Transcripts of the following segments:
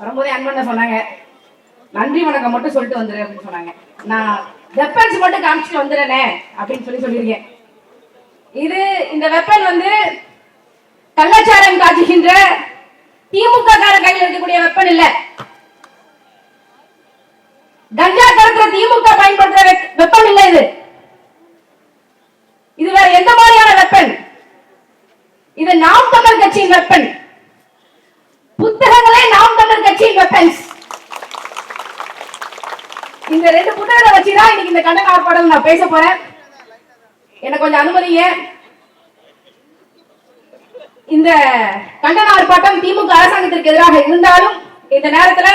வரும்போதே அன்பண்ண சொன்னாங்க நன்றி வணக்கம் மட்டும் சொல்லிட்டு வந்துரு அப்படின்னு சொன்னாங்க. நான் வெப்பன்ஸ் மட்டும் காமிச்சிட்டு வந்துடுறேனே அப்படின்னு சொல்லி சொல்லியிருக்கேன். இது இந்த வெப்பன் வந்து கள்ளச்சாரம் காட்டுகின்ற திமுக கார கையில் இருக்கக்கூடிய வெப்பன் இல்ல. கஞ்சா கடத்துற திமுக பயன்படுத்துற வெப்பம் வெப்பன் இல்ல இது. இது வேற எந்த மாதிரியான வெப்பன் இது நாம் தமிழ் கட்சியின் வெப்பன் புத்தகங்களே நாம் தமிழர் கட்சியின் வெப்பன்ஸ் இந்த ரெண்டு புத்தகத்தை வச்சுதான் இன்னைக்கு இந்த கண்டன ஆர்ப்பாட்டம் நான் பேச போறேன். எனக்கு கொஞ்சம் அனுமதிங்க. இந்த கண்டன ஆர்ப்பாட்டம் திமுக அரசாங்கத்திற்கு எதிராக இருந்தாலும் இந்த நேரத்துல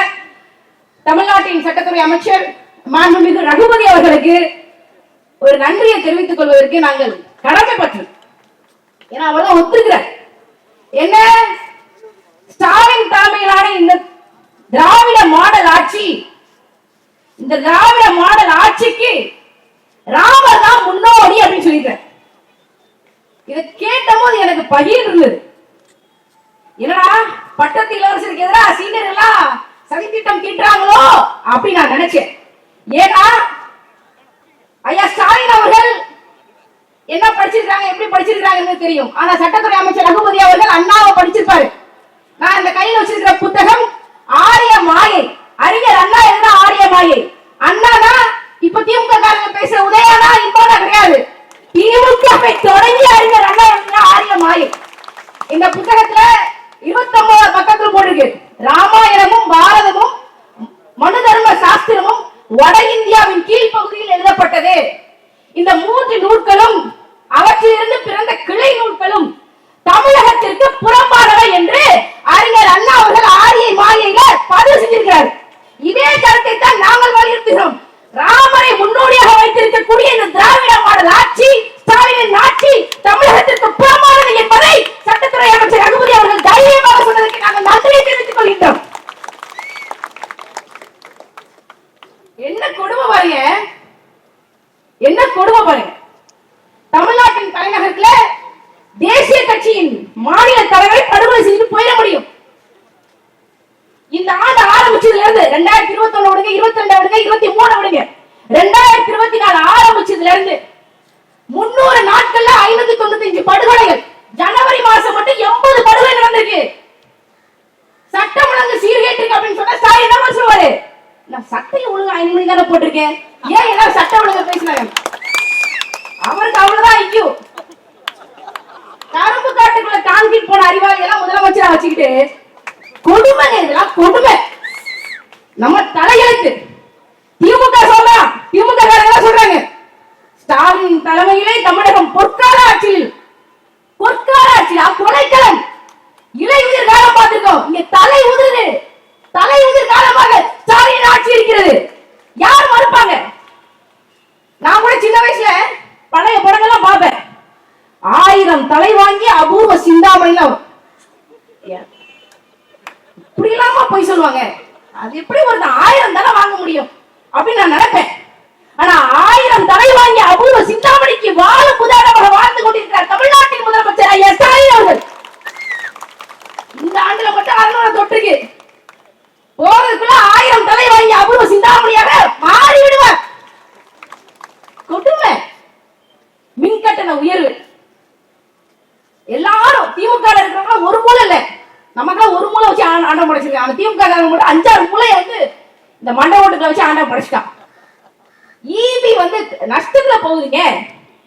தமிழ்நாட்டின் சட்டத்துறை அமைச்சர் மாண்புமிகு ரகுபதி அவர்களுக்கு ஒரு நன்றியை தெரிவித்துக் கொள்வதற்கு நாங்கள் கடமைப்பட்டோம் ஏன்னா அவர்தான் ஒத்துக்கிறார் என்ன? ஸ்டாலின் தலைமையிலான இந்த திராவிட மாடல் ஆட்சி இந்த திராவிட மாடல் ஆட்சிக்கு ராமர் தான் முன்னோடி அப்படின்னு சொல்லிட்டார் இதை கேட்டபோது எனக்கு பகிர் இருந்தது. என்னடா பட்டத்து இளவரசருக்கு எதிராக சீனியர் எல்லாம் சதித்திட்டம் கிட்டுறாங்களோ அப்படின்னு நான் நினைச்சேன். ஏன்னா ஐயா ஸ்டாலின் அவர்கள் என்ன படிச்சிருக்காங்க எப்படி படிச்சிருக்காங்கன்னு தெரியும். ஆனா சட்டத்துறை அமைச்சர் ரகுபதி அவர்கள் அண்ணாவை படிச்சிருப்பாரு. நான் இந்த கையில் வச்சிருக்கிற புத்தகம் ஆரிய மாயை. அறிஞர் அண்ணா எழுதின ஆரிய மாயை. அண்ணானா இப்ப திமுக காரங்க பேசுற உதயானா இப்போதான் கிடையாது. திமுக தொடங்கி அறிஞர் அண்ணா எழுதின ஆரிய மாயை. இந்த புத்தகத்துல இருபத்தி ஒன்பது பக்கத்துல போட்டிருக்கு. ராமாயணமும் பாரதமும் மனு தர்ம சாஸ்திரமும் வட இந்தியாவின் கீழ்ப்பகுதியில் எழுதப்பட்டது. இந்த மூன்று நூல்களும் அவற்றிலிருந்து பிறந்த கிளை நூல்களும் தமிழகத்திற்கு புறம்பானவை என்று அறிஞர் அண்ணா அவர்கள் ஆரிய மாயையில பதிவு செஞ்சிருக்கிறார் இதே கருத்தை தான் நாங்கள் வலியுறுத்துகிறோம் ராமரை முன்னோடியாக வைத்திருக்கக்கூடிய இந்த திராவிட மாடல் ஆட்சி ஸ்டாலினின் ஆட்சி தமிழகத்திற்கு புறமானது என்பதை சட்டத்துறை அமைச்சர் ரகுபதி அவர்கள் தைரியமாக சொன்னதற்கு நாங்கள் நன்றியை தெரிவித்துக் கொள்கின்றோம் என்ன கொடுமை பாருங்க என்ன கொடுமை பாருங்க தமிழ்நாட்டின் தலைநகரத்துல தேசிய கட்சியின் மாநில தலைவரை படுகொலை செய்து போயிட முடியும் இந்த ஆண்டு ஆரம்பிச்சதுல இருந்து ரெண்டாயிரத்தி இருபத்தி ஒண்ணு விடுங்க இருபத்தி மூணு விடுங்க. ரெண்டாயிரத்தி இருபத்தி நாலு ஆரம்பிச்சதுல இருந்து முன்னூறு நாட்கள்ல ஐநூத்தி தொண்ணூத்தி அஞ்சு படுகொலைகள். ஜனவரி மாசம் மட்டும் எண்பது படுகொலை நடந்திருக்கு. சட்டம் ஒழுங்கு சீர்கேட்டிருக்கு அப்படின்னு சொன்னா ஸ்டாலின் என்ன சொல்லுவாரு? நான் சட்டையை ஒழுங்கு ஐந்து மணி தானே போட்டிருக்கேன். ஏன் எல்லாம் சட்டம் ஒழுங்கு பேசினாங்க? அவருக்கு அவ்வளவுதான் ஐக்கியம் கரும்பு காட்டுக்குள்ள கான்கிரீட் போன அறிவாளி எல்லாம் முதலமைச்சரா வச்சுக்கிட்டு கொடுமைங்க இதெல்லாம் கொடுமை. நம்ம தலையெழுத்து. திமுக சொல்லலாம் திமுக காரங்க சொல்றாங்க. ஸ்டாலின் தலைமையிலே தமிழகம் பொற்கால ஆட்சியில் பொற்கால ஆட்சியில் கொலைக்களம். இலை உதிர் காலம் பார்த்திருக்கோம். இங்க தலை உதிர்ந்து தலை உதிர் காலமாக ஸ்டாலின் ஆட்சி இருக்கிறது. யார் மறுப்பாங்க? நான் கூட சின்ன வயசுல பழைய படங்கள்லாம் பார்ப்பேன். ஆயிரம் தலை வாங்கி அபூர்வ சிந்தாமணிலாம். இப்படி இல்லாம போய் சொல்லுவாங்க. அது எப்படி ஒரு ஆயிரம் தலை வாங்க முடியும்? அப்படின்னு நான் நினைப்பேன். ஆனா ஆயிரம் தலை வாங்கி அபூர்வ சிந்தாமணிக்கு வாழும் உதாரணமாக வாழ்ந்து கொண்டிருக்கிறார் தமிழ்நாட்டின் முதலமைச்சர் ஐயா ஸ்டாலின் அவர்கள். இந்த ஆண்டுல மட்டும் அறுநூறு தொற்றுக்கு போறதுக்குள்ள ஆயிரம் தலை வாங்கி அபூர்வ சிந்தாமணியாக மாறி விடுவார். கொடுமை. மின்கட்டண உயர்வு. எல்லாரும் திமுக இருக்கிறவங்க ஒரு மூலை இல்ல நமக்கு ஒரு மூலை வச்சு ஆண்டம் படைச்சிருக்காங்க ஆனா திமுக மட்டும் அஞ்சாறு மூலைய வந்து இந்த மண்ட ஓட்டுகளை வச்சு ஆண்டம் படைச்சிட்டான். ஈபி வந்து நஷ்டத்துல போகுதுங்க.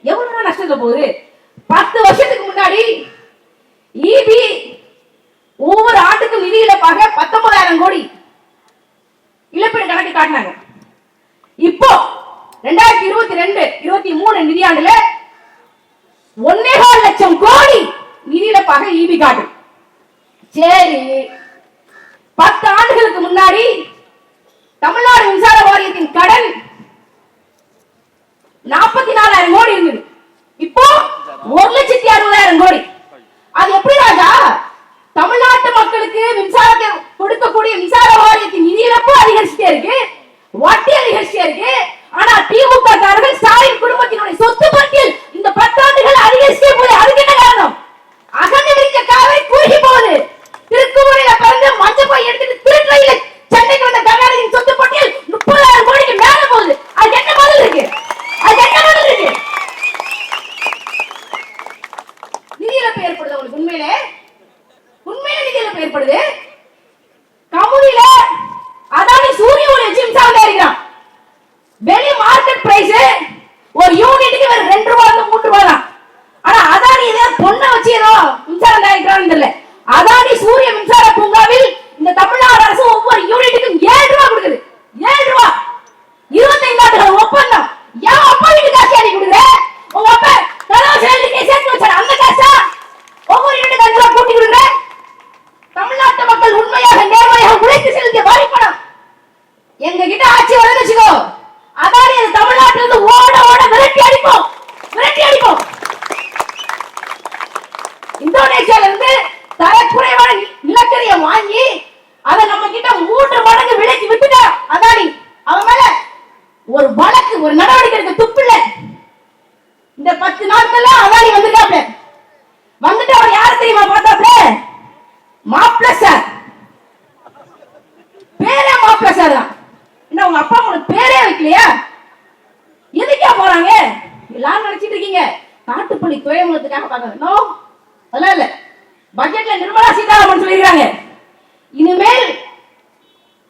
எவ்வளவு நஷ்டத்துல போகுது? பத்து வருஷத்துக்கு முன்னாடி ஈபி ஒவ்வொரு ஆண்டுக்கும் நிதி இழப்பாக பத்தொன்பதாயிரம் கோடி இழப்பீடு கணக்கு காட்டினாங்க. இப்போ ரெண்டாயிரத்தி இருபத்தி ரெண்டு இருபத்தி மூணு நிதியாண்டுல ஒன்னேகால் லட்சம் கோடி நிதி இழப்பாக ஈபி காட்டு சரி பத்து ஆண்டுகளுக்கு முன்னாடி தமிழ்நாடு மின்சார வாரியத்தின் கடன் நாற்பத்தி நாலாயிரம் கோடி இருந்தது இப்போ ஒரு லட்சத்தி அறுபதாயிரம் கோடி அது எப்படி ராஜா தமிழ்நாட்டு மக்களுக்கு மின்சாரத்தை கொடுக்கக்கூடிய மின்சார வாரியத்தின் நிதி இழப்பு அதிகரிச்சுட்டே இருக்கு வட்டி அதிகரிச்சுட்டே இருக்கு ஆனா திமுக காரர்கள் ஸ்டாலின் குடும்பத்தினுடைய சொத்து பட்டியல் இந்த பத்தாண்டுகள் அதிகரிச்சுட்டே போகுது அதுக்கு என்ன காரணம் அகண்டு விரிக்க காவை குறுகி போகுது திருக்குமுறையில பிறந்து மஞ்சள் போய் எடுத்துட்டு திருட்டுறையில வருது கமுதியில அதானி சூரிய ஒளி வச்சு மின்சாரம் தயாரிக்கிறான் வெளி மார்க்கெட் பிரைஸ் ஒரு யூனிட்டுக்கு வெறும் ரெண்டு ரூபா இருந்து மூணு ரூபா தான் ஆனா அதானி இதே பொண்ணை வச்சு ஏதோ மின்சாரம் தயாரிக்கிறான்னு தெரியல அதானி சூரிய மின்சார இருக்கீங்க காட்டுப்புள்ளி துறைமுகத்துக்காக பார்க்கணும் நோ அதெல்லாம் இல்ல. பட்ஜெட்ல நிர்மலா சீதாராமன் சொல்லியிருக்காங்க இனிமேல்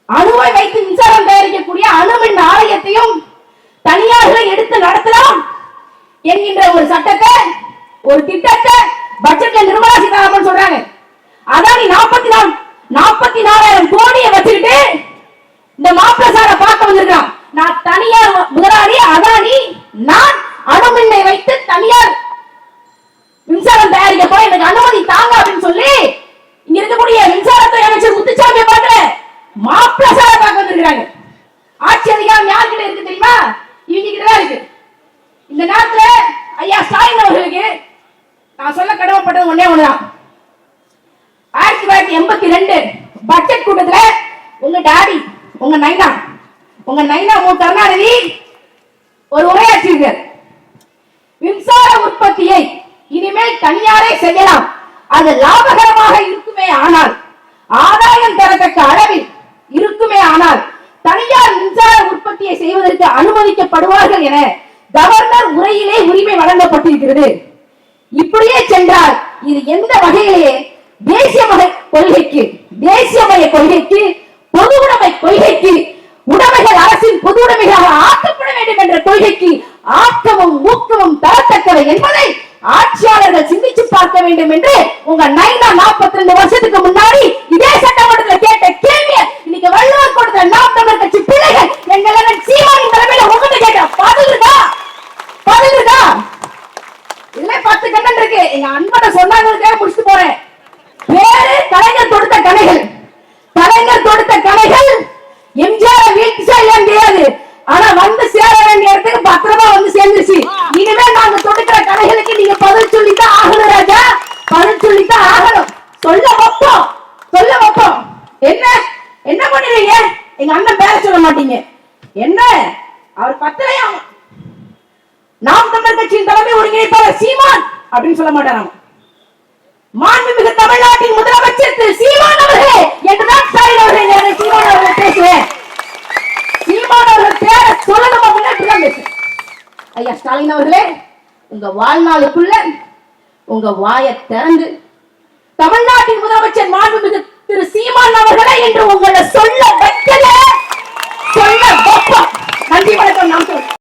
அணுவை வைத்து மின்சாரம் தயாரிக்கக்கூடிய அணுமின் ஆலயத்தையும் தனியார்களை எடுத்து நடத்தலாம் என்கின்ற ஒரு சட்டத்தை ஒரு திட்டத்தை பட்ஜெட்ல நிர்மலா சீதாராமன் சொல்றாங்க. அதானி நாற்பத்தி நாலு நாற்பத்தி நாலாயிரம் கோடியை வச்சுக்கிட்டு இந்த மாப்பிள்ள சாரை பார்க்க வந்திருக்கான் நான் தனியார் மு- முதலாளி அதானி நான் அணுமின்னை வைத்து தனியார் மின்சாரம் தயாரிக்க போய் எனக்கு அனுமதி தாங்க அப்படின்னு சொல்லி இங்க இருக்கக்கூடிய மின்சாரத்துறை அமைச்சர் முத்துச்சாமியை பார்க்கல மாப்பிள்ள சாரை பார்க்க வந்திருக்காங்க ஆட்சி அதிகாரம் யார்கிட்ட இருக்கு தெரியுமா? இவங்க கிட்ட இருக்கு. இந்த நேரத்துல ஐயா ஸ்டாலின் அவர்களுக்கு நான் சொல்ல கடமைப்பட்டது ஒன்னே ஒண்ணுதான். ஆயிரத்தி தொள்ளாயிரத்தி எண்பத்தி ரெண்டு பட்ஜெட் கூட்டத்துல உங்க டாடி உங்க நைனா உங்க நைனா மு. கருணாநிதி ஒரு உரையாற்றியிருக்கார் மின்சார உற்பத்தியை இனிமேல் தனியாரே செய்யலாம். அது லாபகரமாக இருக்குமே ஆனால் ஆதாயம் தரத்தக்க அளவில் இருக்குமே ஆனால் தனியார் மின்சார உற்பத்தியை செய்வதற்கு அனுமதிக்கப்படுவார்கள் என கவர்னர் உரையிலே உரிமை வழங்கப்பட்டிருக்கிறது. இப்படியே சென்றால் இது எந்த வகையிலேயே தேசியமய கொள்கைக்கு தேசியமய கொள்கைக்கு பொது உடைமை கொள்கைக்கு உடைமைகள் அரசின் பொது உடைமைகளாக ஆக்கப்பட வேண்டும் என்ற கொள்கைக்கு ஆக்கமும் ஊக்கமும் தரத்தக்கவை என்பதை ஆட்சியாளர்கள் சிந்திச்சு பார்க்க வேண்டும் என்று உங்க நைனா நாற்பத்தி ரெண்டு வருஷத்துக்கு முன்னாடி இதே சட்டமன்றத்தில் கேட்ட கேள்வியை இன்னைக்கு வள்ளுவர் கொடுத்த நாம் தமிழர் கட்சி பிள்ளைகள் எங்கள் சீமானின் தலைமையில உங்ககிட்ட கேட்ட பதில் இருக்கா பதில் இருக்கா இதுல பத்து கண்டன் இருக்கு எங்க முடிச்சுட்டு போறேன். பேரு கலைஞர் தொடுத்த கலைகள். கலைஞர் தொடுத்த கலைகள் எம்ஜிஆர் வீழ்ச்சிச்சா இல்லையான்னு தெரியாது ஆனா வந்து சேர வேண்டிய இடத்துக்கு பத்திரமா வந்து சேர்ந்துருச்சு. இனிமே நாங்க தொடுக்கிற கலைகளுக்கு நீங்க பதில் சொல்லித்தான் ஆகணும் ராஜா. பதில் சொல்லித்தான் ஆகணும். சொல்ல வைப்போம். சொல்ல வைப்போம். என்ன? என்ன பண்ணுவீங்க எங்க அண்ணன் பேர சொல்ல மாட்டீங்க. என்ன? அவர் பத்திரையா? நாம் தமிழர் கட்சியின் தலைமை ஒருங்கிணைப்பாளர் சீமான் அப்படின்னு சொல்ல மாட்டாராம். மாண்புமிகு தமிழ்நாட்டின் முதலமைச்சர் திரு சீமான் அவர்களே என்றுதான் ஸ்டாலின் அவர்கள் நான் சீமான் அவர்கள் பேசுவேன் சீமான் அவர்கள் பேரை சொல்லணும் அப்படின்னு பேசுவேன் ஐயா ஸ்டாலின் அவர்களே உங்க வாழ்நாளுக்குள்ள உங்க வாயை திறந்து தமிழ்நாட்டின் முதலமைச்சர் மாண்புமிகு திரு சீமான் அவர்களே என்று உங்களை சொல்ல வைக்கல சொல்ல